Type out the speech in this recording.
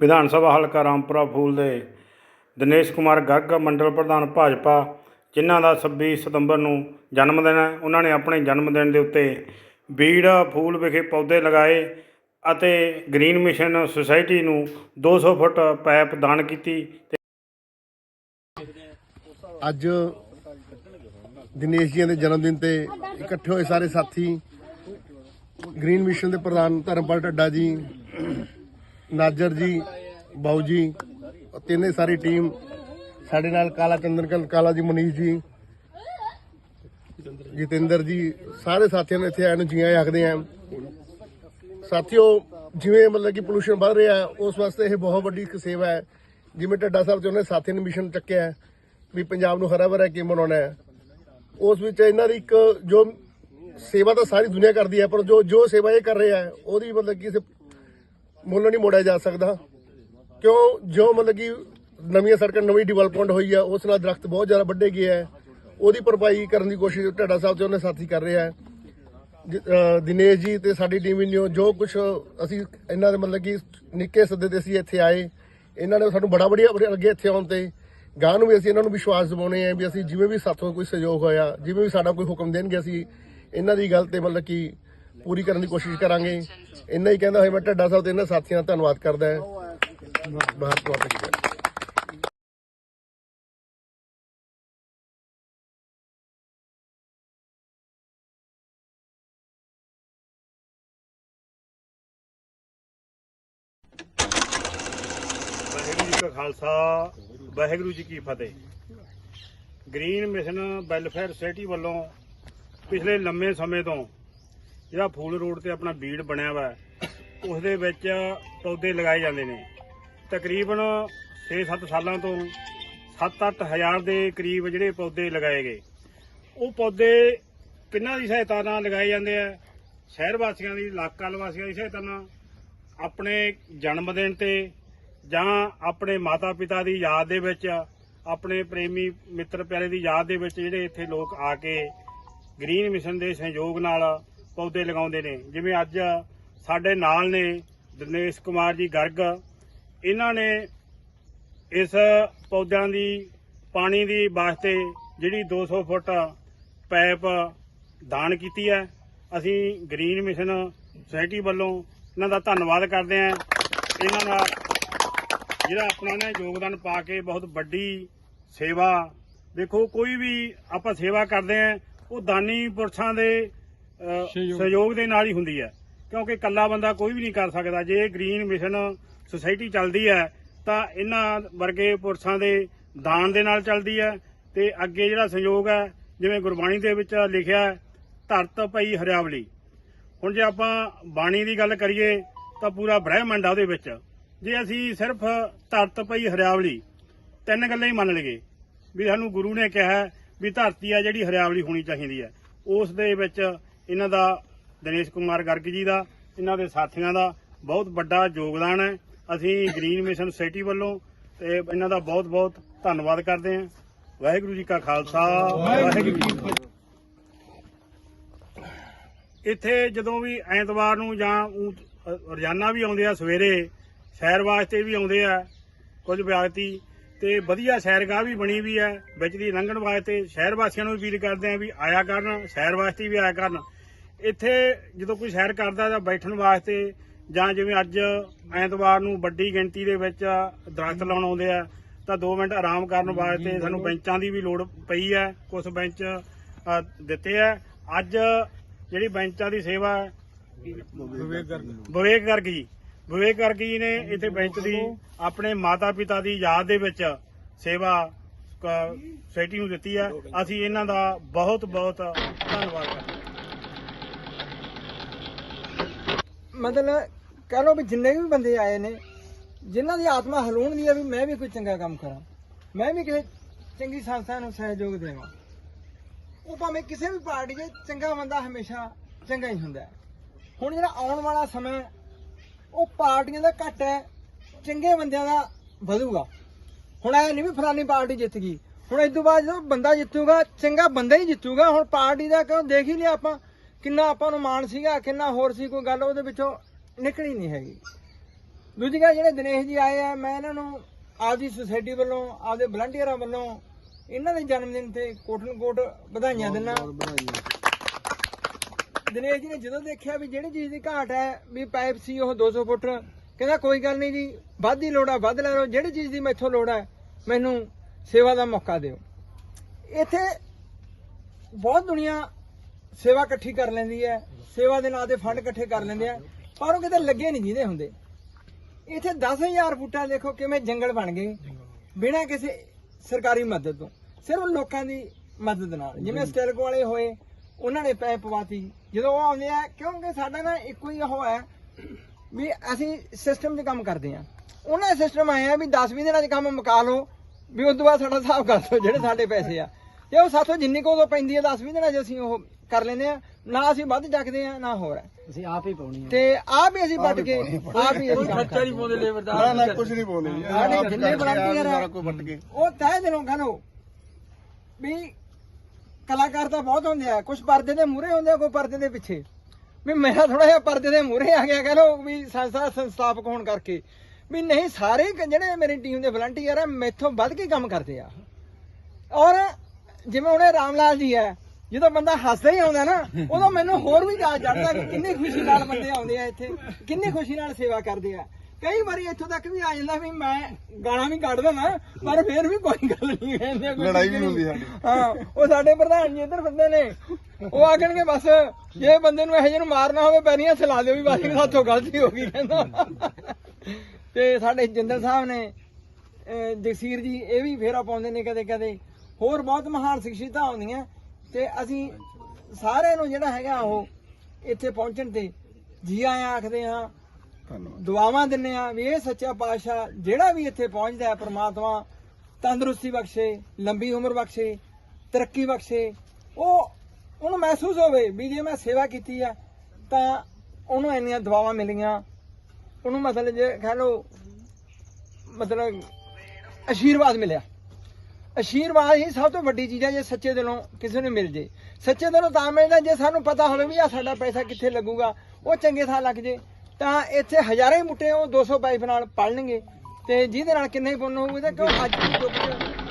ਵਿਧਾਨ ਸਭਾ ਹਲਕਾ ਰਾਮਪੁਰਾ ਫੂਲ ਦੇ ਦਿਨੇਸ਼ ਕੁਮਾਰ ਗੱਗ, ਮੰਡਲ ਪ੍ਰਧਾਨ ਭਾਜਪਾ, ਜਿਨ੍ਹਾਂ ਦਾ 26 ਸਤੰਬਰ ਨੂੰ ਜਨਮ ਦਿਨ ਹੈ, ਉਹਨਾਂ ਨੇ ਆਪਣੇ ਜਨਮ ਦਿਨ ਦੇ ਉੱਤੇ ਬੀੜ ਫੂਲ ਵਿਖੇ ਪੌਦੇ ਲਗਾਏ ਅਤੇ ਗ੍ਰੀਨ ਮਿਸ਼ਨ ਸੁਸਾਇਟੀ ਨੂੰ 200 ਫੁੱਟ ਪਾਈਪ ਦਾਨ ਕੀਤੀ ਤੇ ਅੱਜ ਦਿਨੇਸ਼ ਜੀ ਦੇ ਜਨਮ ਦਿਨ ਤੇ ਇਕੱਠੇ ਹੋਏ ਸਾਰੇ ਸਾਥੀ, ਗ੍ਰੀਨ ਮਿਸ਼ਨ ਦੇ ਪ੍ਰਧਾਨ ਧਰਮਪਾਲ ਢੱਡਾ ਜੀ ਨਾਜਰ ਜੀ, ਬਾਊ ਜੀ, ਤਿੰਨੇ ਸਾਰੀ ਟੀਮ ਸਾਡੇ ਨਾਲ ਕਾਲਾ ਚੰਦਨ ਕਲ ਕਾਲਾ ਜੀ, ਮਨੀਸ਼ ਜੀ, ਜਤਿੰਦਰ ਜੀ, ਸਾਰੇ ਸਾਥੀਆਂ ਨੂੰ ਇੱਥੇ ਆਏ ਨੂੰ ਜੀਆਂ ਆਖਦੇ ਆ। ਸਾਥੀਓ, ਜਿਵੇਂ ਮਤਲਬ ਕਿ ਪੋਲੂਸ਼ਨ ਵੱਧ ਰਿਹਾ, ਉਸ ਵਾਸਤੇ ਇਹ ਬਹੁਤ ਵੱਡੀ ਇੱਕ ਸੇਵਾ ਹੈ। ਜਿਵੇਂ ਢੱਡਾ ਸਾਹਿਬ ਜੀ ਉਹਨੇ ਸਾਥੀਆਂ ਨੇ ਮਿਸ਼ਨ ਚੱਕਿਆ ਵੀ ਪੰਜਾਬ ਨੂੰ ਹਰਾ ਭਰਾ ਕਿਵੇਂ ਬਣਾਉਣਾ ਹੈ। ਉਸ ਵਿੱਚ ਇਹਨਾਂ ਦੀ ਇੱਕ ਜੋ ਸੇਵਾ ਤਾਂ ਸਾਰੀ ਦੁਨੀਆ ਕਰਦੀ ਹੈ, ਪਰ ਜੋ ਜੋ ਸੇਵਾ ਇਹ ਕਰ ਰਿਹਾ ਹੈ, ਉਹਦੀ ਮਤਲਬ ਕਿ ਮੁੱਲ ਨਹੀਂ ਮੋੜਿਆ ਜਾ ਸਕਦਾ। ਕਿਉਂ? ਜੋ ਮਤਲਬ ਕਿ ਨਵੀਆਂ ਸੜਕਾਂ, ਨਵੀਂ ਡਿਵੈਲਪਮੈਂਟ ਹੋਈ ਹੈ ਉਸ ਨਾਲ ਦਰਖਤ ਬਹੁਤ ਜ਼ਿਆਦਾ ਵੱਡੇ ਗਏ ਹੈ ਉਹਦੀ ਭਰਪਾਈ ਕਰਨ ਦੀ ਕੋਸ਼ਿਸ਼ ਢੱਡਾ ਸਾਹਿਬ ਤੇ ਉਹਨੇ ਸਾਥੀ ਕਰ ਰਿਹਾ ਹੈ। ਦਿਨੇਸ਼ ਜੀ ਤੇ ਸਾਡੀ ਟੀਮ ਵੱਲੋਂ ਜੋ ਕੁਝ ਅਸੀਂ ਇਹਨਾਂ ਦੇ ਮਤਲਬ ਕਿ ਨਿੱਕੇ ਸੱਦੇ ਤੇ ਅਸੀਂ ਇੱਥੇ ਆਏ, ਇਹਨਾਂ ਨੇ ਸਾਨੂੰ ਬੜਾ ਵਧੀਆ ਅੱਗੇ ਇੱਥੇ ਆਉਣ ਤੇ ਗਾਂ ਨੂੰ ਵੀ ਅਸੀਂ ਇਹਨਾਂ ਨੂੰ ਵਿਸ਼ਵਾਸ ਦਿਵਾਉਣੇ ਆ ਵੀ ਅਸੀਂ ਜਿਵੇਂ ਵੀ ਸਾਥੋਂ ਕੋਈ ਸਹਿਯੋਗ ਹੋਇਆ, ਜਿਵੇਂ ਵੀ ਸਾਡਾ ਕੋਈ ਹੁਕਮ ਦੇਣਗੇ ਅਸੀਂ ਇਹਨਾਂ ਦੀ ਗੱਲ ਤੇ ਮਤਲਬ ਕਿ ਪੂਰੀ ਕਰਨ ਦੀ ਕੋਸ਼ਿਸ਼ ਕਰਾਂਗੇ। ਇੰਨਾ ਹੀ ਕਹਿੰਦਾ ਹੋਇਆ, ਮੈਂ ਢੱਡਾ ਸਾਹਿਬ ਤੇ ਇਹਨਾਂ ਸਾਥੀਆਂ ਦਾ ਧੰਨਵਾਦ ਕਰਦਾ ਹਾਂ। ਬਹੁਤ ਬਹੁਤ ਧੰਨਵਾਦ। ਵਾਹਿਗੁਰੂ ਜੀ ਕਾ ਖਾਲਸਾ, ਵਾਹਿਗੁਰੂ ਜੀ ਕੀ ਫਤਿਹ। ਗ੍ਰੀਨ ਮਿਸ਼ਨ ਵੈਲਫੇਅਰ ਸੋਸਾਇਟੀ ਵੱਲੋਂ ਪਿਛਲੇ ਲੰਮੇ ਸਮੇਂ ਤੋਂ ਜਿਹੜਾ ਫੂਲ ਰੋਡ ਤੇ ਆਪਣਾ ਬੀੜ ਬਣਿਆ ਵਾ ਉਸ ਦੇ ਵਿੱਚ ਪੌਦੇ ਲਗਾਏ ਜਾਂਦੇ ਨੇ। ਤਕਰੀਬਨ 6-7 ਸਾਲਾਂ ਤੋਂ 7-8 ਹਜ਼ਾਰ ਦੇ ਕਰੀਬ ਜਿਹੜੇ ਪੌਦੇ ਲਗਾਏ ਗਏ। ਉਹ ਪੌਦੇ ਕਿੰਨਾਂ ਦੀ ਸਹਾਇਤਾ ਨਾਲ ਲਗਾਏ ਜਾਂਦੇ ਆ? ਸ਼ਹਿਰ ਵਾਸੀਆਂ ਦੀ, ਇਲਾਕਾ ਨਿਵਾਸੀਆਂ ਦੀ ਸਹਾਇਤਾ ਨਾਲ, ਆਪਣੇ ਜਨਮ ਦਿਨ ਤੇ ਜਾਂ ਆਪਣੇ ਮਾਤਾ ਪਿਤਾ ਦੀ ਯਾਦ ਦੇ ਵਿੱਚ, ਆਪਣੇ ਪ੍ਰੇਮੀ ਮਿੱਤਰ ਪਿਆਰੇ ਦੀ ਯਾਦ ਦੇ ਵਿੱਚ ਜਿਹੜੇ ਇੱਥੇ ਲੋਕ ਆ ਕੇ ਗ੍ਰੀਨ ਮਿਸ਼ਨ ਦੇ ਸਹਿਯੋਗ ਨਾਲ ਪੌਦੇ ਲਗਾਉਂਦੇ ਨੇ। ਜਿਵੇਂ ਅੱਜ ਸਾਡੇ ਨਾਲ ਨੇ ਦਿਨੇਸ਼ ਕੁਮਾਰ ਜੀ ਗਰਗ। ਇਹਨਾਂ ਨੇ ਇਸ ਪੌਦਿਆਂ ਦੀ, ਪਾਣੀ ਦੀ ਵਾਸਤੇ ਜਿਹੜੀ 200 ਫੁੱਟ ਪਾਈਪ ਦਾਨ ਕੀਤੀ ਹੈ। ਅਸੀਂ ਗ੍ਰੀਨ ਮਿਸ਼ਨ ਸੁਸਾਇਟੀ ਵੱਲੋਂ ਇਹਨਾਂ ਦਾ ਧੰਨਵਾਦ ਕਰਦੇ ਹਾਂ। ਇਹਨਾਂ ਦਾ ਜਿਹੜਾ ਆਪਣਾ ਨੇ ਯੋਗਦਾਨ ਪਾ ਕੇ ਬਹੁਤ ਵੱਡੀ ਸੇਵਾ, ਦੇਖੋ ਕੋਈ ਵੀ ਆਪਾਂ ਸੇਵਾ ਕਰਦੇ ਆ ਉਹ ਦਾਨੀ ਪੁਰਸ਼ਾਂ ਦੇ ਸਹਿਯੋਗ। ਦੇ ਨਾਲ ਹੀ ਹੁੰਦੀ ਹੈ। ਕਿਉਂਕਿ ਇਕੱਲਾ ਬੰਦਾ ਕੋਈ ਵੀ ਨਹੀਂ ਕਰ ਸਕਦਾ। ਜੇ ਗ੍ਰੀਨ ਮਿਸ਼ਨ ਸੁਸਾਇਟੀ ਚੱਲਦੀ ਹੈ, ਤਾਂ ਇਹਨਾਂ ਵਰਗੇ ਪੁਰਸ਼ਾਂ ਦੇ ਦਾਨ ਦੇ ਨਾਲ ਚੱਲਦੀ ਹੈ। ਤੇ ਅੱਗੇ ਜਿਹੜਾ ਸਹਿਯੋਗ ਹੈ, ਜਿਵੇਂ ਗੁਰਬਾਣੀ ਦੇ ਵਿੱਚ ਲਿਖਿਆ ਧਰਤ ਪਈ ਹਰਿਆਵਲੀ। ਹੁਣ ਜੇ ਆਪਾਂ ਬਾਣੀ ਦੀ ਗੱਲ ਕਰੀਏ, ਤਾਂ ਪੂਰਾ ਬ੍ਰਹਿਮੰਡ ਆ ਉਹਦੇ ਵਿੱਚ। ਜੇ ਅਸੀਂ ਸਿਰਫ ਧਰਤ ਪਈ ਹਰਿਆਵਲੀ ਤਿੰਨ ਗੱਲਾਂ ਹੀ ਮੰਨ ਲਈਏ, ਵੀ ਸਾਨੂੰ ਗੁਰੂ ਨੇ ਕਿਹਾ ਵੀ ਧਰਤੀ ਆ ਜਿਹੜੀ ਹਰਿਆਵਲੀ ਹੋਣੀ ਚਾਹੀਦੀ ਹੈ। ਉਸ ਦੇ ਵਿੱਚ ਇਹਨਾਂ ਦਾ, ਦਿਨੇਸ਼ ਕੁਮਾਰ ਗਰਗ ਜੀ ਦਾ, ਇਹਨਾਂ ਦੇ ਸਾਥੀਆਂ ਦਾ ਬਹੁਤ ਵੱਡਾ ਯੋਗਦਾਨ ਹੈ। ਅਸੀਂ ਗ੍ਰੀਨ ਮਿਸ਼ਨ ਸੁਸਾਇਟੀ ਵੱਲੋਂ ਤੇ ਇਹਨਾਂ ਦਾ ਬਹੁਤ ਬਹੁਤ ਧੰਨਵਾਦ ਕਰਦੇ ਹਾਂ। ਵਾਹਿਗੁਰੂ ਜੀ ਕਾ ਖਾਲਸਾ, ਵਾਹਿਗੁਰੂ ਜੀ ਇੱਥੇ ਜਦੋਂ ਵੀ ਐਤਵਾਰ ਨੂੰ ਜਾਂ ਰੋਜ਼ਾਨਾ ਵੀ ਆਉਂਦੇ ਆ, ਸਵੇਰੇ ਸੈਰ ਵਾਸਤੇ ਵੀ ਆਉਂਦੇ ਆ ਕੁਝ ਵਿਅਕਤੀ ਤੇ ਵਧੀਆ ਸੈਰਗਾਹ ਵੀ ਬਣੀ ਵੀ ਹੈ, ਵਿੱਚ ਦੀ ਲੰਘਣ ਵਾਸਤੇ ਸ਼ਹਿਰ ਵਾਸੀਆਂ ਨੂੰ ਅਪੀਲ ਕਰਦੇ ਆ ਵੀ ਆਇਆ ਕਰਨ, ਸੈਰ ਵਾਸਤੇ ਵੀ ਆਇਆ ਕਰਨ। ਇੱਥੇ ਜਦੋਂ ਕੋਈ ਸੈਰ ਕਰਦਾ ਤਾਂ ਬੈਠਣ ਵਾਸਤੇ ਜਾਂ ਜਿਵੇਂ ਅੱਜ ਐਤਵਾਰ ਨੂੰ ਵੱਡੀ ਗਿਣਤੀ ਦੇ ਵਿੱਚ ਦਰਖਤ ਲਾਉਣ ਆਉਂਦੇ ਆ ਤਾਂ 2 ਮਿੰਟ ਆਰਾਮ ਕਰਨ ਵਾਸਤੇ ਸਾਨੂੰ ਬੈਂਚਾਂ ਦੀ ਵੀ ਲੋੜ ਪਈ ਹੈ ਕੁਝ ਬੈਂਚ ਦਿੱਤੇ ਆ। ਅੱਜ ਜਿਹੜੀ ਬੈਂਚਾਂ ਦੀ ਸੇਵਾ ਹੈ ਵਿਵੇਕ ਗਰਗ ਜੀ ਵਿਵੇਕ ਗਰਗ ਜੀ ਨੇ ਇੱਥੇ ਬੈਂਚ ਦੀ ਆਪਣੇ ਮਾਤਾ ਪਿਤਾ ਦੀ ਯਾਦ ਦੇ ਵਿੱਚ ਸੇਵਾ ਸੁਸਾਇਟੀ ਨੂੰ ਦਿੱਤੀ ਹੈ। ਅਸੀਂ ਇਹਨਾਂ ਦਾ ਬਹੁਤ ਬਹੁਤ ਧੰਨਵਾਦ ਕਰਦੇ ਹਾਂ ਮਤਲਬ ਕਹ ਲਓ ਵੀ ਜਿੰਨੇ ਵੀ ਬੰਦੇ ਆਏ ਨੇ ਜਿਨ੍ਹਾਂ ਦੀ ਆਤਮਾ ਹਲੂਣ ਦੀ ਹੈ ਵੀ ਮੈਂ ਵੀ ਕੋਈ ਚੰਗਾ ਕੰਮ ਕਰਾਂ ਮੈਂ ਵੀ ਕਿਸੇ ਚੰਗੀ ਸੰਸਥਾ ਨੂੰ ਸਹਿਯੋਗ ਦੇਵਾਂ। ਉਹ ਭਾਵੇਂ ਕਿਸੇ ਵੀ ਪਾਰਟੀ 'ਚ ਚੰਗਾ ਬੰਦਾ ਹਮੇਸ਼ਾ ਚੰਗਾ ਹੀ ਹੁੰਦਾ ਹੈ। ਹੁਣ ਜਿਹੜਾ ਆਉਣ ਵਾਲਾ ਸਮਾਂ ਹੈ, ਉਹ ਪਾਰਟੀਆਂ ਦਾ ਘੱਟ ਹੈ ਚੰਗੇ ਬੰਦਿਆਂ ਦਾ ਵਧੂਗਾ। ਹੁਣ ਐ ਨਹੀਂ ਵੀ ਫਲਾਨੀ ਪਾਰਟੀ ਜਿੱਤ ਗਈ ਹੁਣ ਇਸ ਤੋਂ ਬਾਅਦ ਜਦੋਂ ਬੰਦਾ ਜਿੱਤੂਗਾ ਚੰਗਾ ਬੰਦਾ ਹੀ ਜਿੱਤੂਗਾ ਹੁਣ ਪਾਰਟੀ ਦਾ ਕਿਉਂ ਦੇਖ ਹੀ ਲਿਆ ਆਪਾਂ। ਕਿੰਨਾ ਆਪਾਂ ਨੂੰ ਮਾਣ ਸੀਗਾ ਕਿੰਨਾ ਹੋਰ ਸੀ ਕੋਈ ਗੱਲ ਉਹਦੇ ਵਿੱਚੋਂ ਨਿਕਲੀ ਨਹੀਂ ਹੈਗੀ। ਦੂਜੀ ਗੱਲ ਜਿਹੜੇ ਦਿਨੇਸ਼ ਜੀ ਆਏ ਆ ਮੈਂ ਇਹਨਾਂ ਨੂੰ ਆਪਦੀ ਸੁਸਾਇਟੀ ਵੱਲੋਂ ਆਪਦੇ ਵਲੰਟੀਅਰਾਂ ਵੱਲੋਂ ਇਹਨਾਂ ਦੇ ਜਨਮ ਦਿਨ ਤੇ ਕੋਟਨ ਕੋਟ ਵਧਾਈਆਂ ਦਿੰਦਾ। ਦਿਨੇਸ਼ ਜੀ ਨੇ ਜਦੋਂ ਦੇਖਿਆ ਵੀ ਜਿਹੜੀ ਚੀਜ਼ ਦੀ ਘਾਟ ਹੈ ਵੀ ਪਾਈਪ ਸੀ ਉਹ 200 ਫੁੱਟ ਕਹਿੰਦਾ ਕੋਈ ਗੱਲ ਨਹੀਂ ਜੀ ਵੱਧ ਦੀ ਲੋੜ ਆ ਵੱਧ ਲੈ ਲਓ ਜਿਹੜੀ ਚੀਜ਼ ਦੀ ਮੈਥੋਂ ਲੋੜ ਹੈ ਮੈਨੂੰ ਸੇਵਾ ਦਾ ਮੌਕਾ ਦਿਓ। ਇੱਥੇ ਬਹੁਤ ਦੁਨੀਆ ਸੇਵਾ ਇਕੱਠੀ ਕਰ ਲੈਂਦੀ ਹੈ ਸੇਵਾ ਦੇ ਨਾਂ ਤੇ ਫੰਡ ਇਕੱਠੇ ਕਰ ਲੈਂਦੇ ਆ ਪਰ ਉਹ ਕਿਤੇ ਲੱਗੇ ਨਹੀਂ ਜਿਹਦੇ ਹੁੰਦੇ। ਇੱਥੇ 10000 ਫੁੱਟਾਂ ਦੇਖੋ ਕਿਵੇਂ ਜੰਗਲ ਬਣ ਗਏ ਬਿਨਾਂ ਕਿਸੇ ਸਰਕਾਰੀ ਮਦਦ ਤੋਂ। ਸਿਰਫ ਲੋਕਾਂ ਦੀ ਮਦਦ ਨਾਲ ਜਿਵੇਂ ਸਟੈਲਕ ਵਾਲੇ ਹੋਏ ਉਹਨਾਂ ਨੇ ਪੈਪ ਪਵਾਤੀ। ਜਦੋਂ ਉਹ ਆਉਂਦੇ ਆ ਕਿਉਂਕਿ ਸਾਡਾ ਨਾ ਇੱਕੋ ਹੀ ਉਹ ਹੈ ਵੀ ਅਸੀਂ ਸਿਸਟਮ 'ਚ ਕੰਮ ਕਰਦੇ ਆ। ਉਹਨਾਂ ਦਾ ਸਿਸਟਮ ਆਇਆ ਵੀ 10-20 ਦਿਨਾਂ 'ਚ ਕੰਮ ਮੁਕਾ ਲਓ ਵੀ ਉਸ ਤੋਂ ਬਾਅਦ ਸਾਡਾ ਹਿਸਾਬ ਕਰ ਦਿਓ ਜਿਹੜੇ ਸਾਡੇ ਪੈਸੇ ਆ। ਤੇ ਉਹ ਸਾਥੋਂ ਜਿੰਨੀ ਕੋ ਉਦੋਂ ਪੈਂਦੀ ਆ 10-20 ਦਿਨਾਂ 'ਚ ਅਸੀਂ ਉਹ ਕਰ ਲੈਂਦੇ ਆ ਨਾ ਅਸੀਂ ਵੱਧ ਚੱਕਦੇ ਆ ਨਾ ਹੋਰ ਅਸੀਂ ਆਪ ਹੀ ਪਾਉਣੀ ਤੇ ਆਪ ਹੀ ਅਸੀਂ ਵੱਟ ਕੇ ਆਪ ਹੀ ਅਸੀਂ ਕੰਮ ਕਰਦੇ ਪਾਉਂਦੇ ਲੇਬਰ ਨਾ ਨਾ ਕੁਝ ਨਹੀਂ ਜੀ। ਸਾਡੇ ਜਿੰਨੇ ਆ, ਸਾਰਾ ਕੁਝ ਵੱਟ ਕੇ। ਉਹ ਤਹਿ ਦਿਲੋਂ ਕਹਨੋ ਵੀ ਕਲਾਕਾਰ ਤਾਂ ਬਹੁਤ ਹੁੰਦੇ ਆ ਕੁਝ ਪਰਦੇ ਦੇ ਮੂਹਰੇ ਹੁੰਦੇ ਆ ਕੋਈ ਪਰਦੇ ਦੇ ਪਿੱਛੇ। ਵੀ ਮੇਰਾ ਥੋੜਾ ਜਿਹਾ ਪਰਦੇ ਦੇ ਮੂਹਰੇ ਆ ਗਿਆ ਕਹ ਲੋ ਵੀ ਸੰਸਥਾ ਸੰਸਥਾਪਕ ਹੋਣ ਕਰਕੇ। ਵੀ ਨਹੀਂ ਸਾਰੇ ਜਿਹੜੇ ਮੇਰੀ ਟੀਮ ਦੇ ਵਲੰਟੀਅਰ ਆ ਮੈਥੋਂ ਵੱਧ ਕੇ ਕੰਮ ਕਰਦੇ ਆ। ਔਰ ਜਿਵੇਂ ਉਹਨੇ ਰਾਮਲਾਲ ਜੀ ਹੈ ਜਦੋਂ ਬੰਦਾ ਹੱਸਦਾ ਹੀ ਆਉਂਦਾ ਨਾ ਉਦੋਂ ਮੈਨੂੰ ਹੋਰ ਵੀ ਜਾ ਚੜਦਾ ਕਿ ਕਿੰਨੀ ਖੁਸ਼ੀ ਨਾਲ ਬੰਦੇ ਆਉਂਦੇ ਆ ਇੱਥੇ ਕਿੰਨੀ ਖੁਸ਼ੀ ਨਾਲ ਸੇਵਾ ਕਰਦੇ ਆ ਕਈ ਵਾਰੀ ਇੱਥੋਂ ਤੱਕ ਵੀ ਆ ਜਾਂਦਾ ਵੀ ਮੈਂ ਗਾਣਾ ਵੀ ਕੱਢ ਦਿੰਦਾ ਪਰ ਫਿਰ ਵੀ ਕੋਈ ਗੱਲ ਨਹੀਂ ਕਹਿੰਦੇ ਕੋਈ ਲੜਾਈ ਵੀ ਹੁੰਦੀ। ਸਾਡੀ। ਹਾਂ ਉਹ ਸਾਡੇ ਪ੍ਰਧਾਨ ਜੀ ਇੱਧਰ ਬੰਦੇ ਨੇ ਉਹ ਆਖਣਗੇ ਬਸ ਜੇ ਬੰਦੇ ਨੂੰ ਇਹੋ ਜਿਹੇ ਨੂੰ ਮਾਰਨਾ ਹੋਵੇ ਪੈਰੀਆਂ ਸਲਾ ਦਿਓ ਵੀ ਬਸ ਸਾਥੋਂ ਗਲਤੀ ਹੋ ਗਈ ਕਹਿੰਦਾ ਤੇ ਸਾਡੇ ਜਿੰਦਰ ਸਾਹਿਬ ਨੇ ਜਗਸੀਰ ਜੀ ਇਹ ਵੀ ਫੇਰਾ ਪਾਉਂਦੇ ਨੇ ਕਦੇ ਕਦੇ ਹੋਰ ਬਹੁਤ ਮਹਾਨ ਸ਼ਖਸੀਅਤਾਂ ਆਉਂਦੀਆਂ ਤੇ ਅਸੀਂ ਸਾਰਿਆਂ ਨੂੰ ਜਿਹੜਾ ਹੈਗਾ ਉਹ ਇੱਥੇ ਪਹੁੰਚਣ ਤੇ ਜੀ ਆਇਆਂ ਆਖਦੇ ਹਾਂ ਧੰਨਵਾਦ। ਦੁਆਵਾਂ ਦਿੰਨੇ ਆ ਵੀ ਇਹ ਸੱਚਾ ਪਾਤਸ਼ਾਹ ਜਿਹੜਾ ਵੀ ਇੱਥੇ ਪਹੁੰਚਦਾ ਹੈ ਪ੍ਰਮਾਤਮਾ ਤੰਦਰੁਸਤੀ ਬਖਸ਼ੇ ਲੰਬੀ ਉਮਰ ਬਖਸ਼ੇ ਤਰੱਕੀ ਬਖਸ਼ੇ ਉਹ ਉਹਨੂੰ ਮਹਿਸੂਸ ਹੋਵੇ ਵੀ ਜੇ ਮੈਂ ਸੇਵਾ ਕੀਤੀ ਆ ਤਾਂ ਉਹਨੂੰ ਇੰਨੀਆਂ ਦੁਆਵਾਂ ਮਿਲੀਆਂ। ਉਹਨੂੰ ਮਤਲਬ ਜੇ ਕਹ ਲਓ ਮਤਲਬ ਆਸ਼ੀਰਵਾਦ ਮਿਲਿਆ। ਆਸ਼ੀਰਵਾਦ ਹੀ ਸਭ ਤੋਂ ਵੱਡੀ ਚੀਜ਼ ਹੈ ਜੇ ਸੱਚੇ ਦਿਲੋਂ ਕਿਸੇ ਨੂੰ ਮਿਲ ਜੇ। ਸੱਚੇ ਦਿਲੋਂ ਤਾਂ ਮਿਲਦਾ ਜੇ ਸਾਨੂੰ ਪਤਾ ਹੋਵੇ ਵੀ ਆ ਸਾਡਾ ਪੈਸਾ ਕਿੱਥੇ ਲੱਗੂਗਾ, ਉਹ ਚੰਗੇ ਥਾਂ ਲੱਗ ਜੇ। ਤਾਂ ਇੱਥੇ ਹਜ਼ਾਰਾਂ ਹੀ ਮੁੱਟੇ ਉਹ 200 ਪਾਈਪ ਨਾਲ ਪੜਨਗੇ ਤੇ ਜਿਹਦੇ ਨਾਲ ਕਿੰਨੇ ਪੁੰਨ ਹੋਊਗਾ ਤਾਂ ਕਿਉਂ ਅੱਜ ਦੀ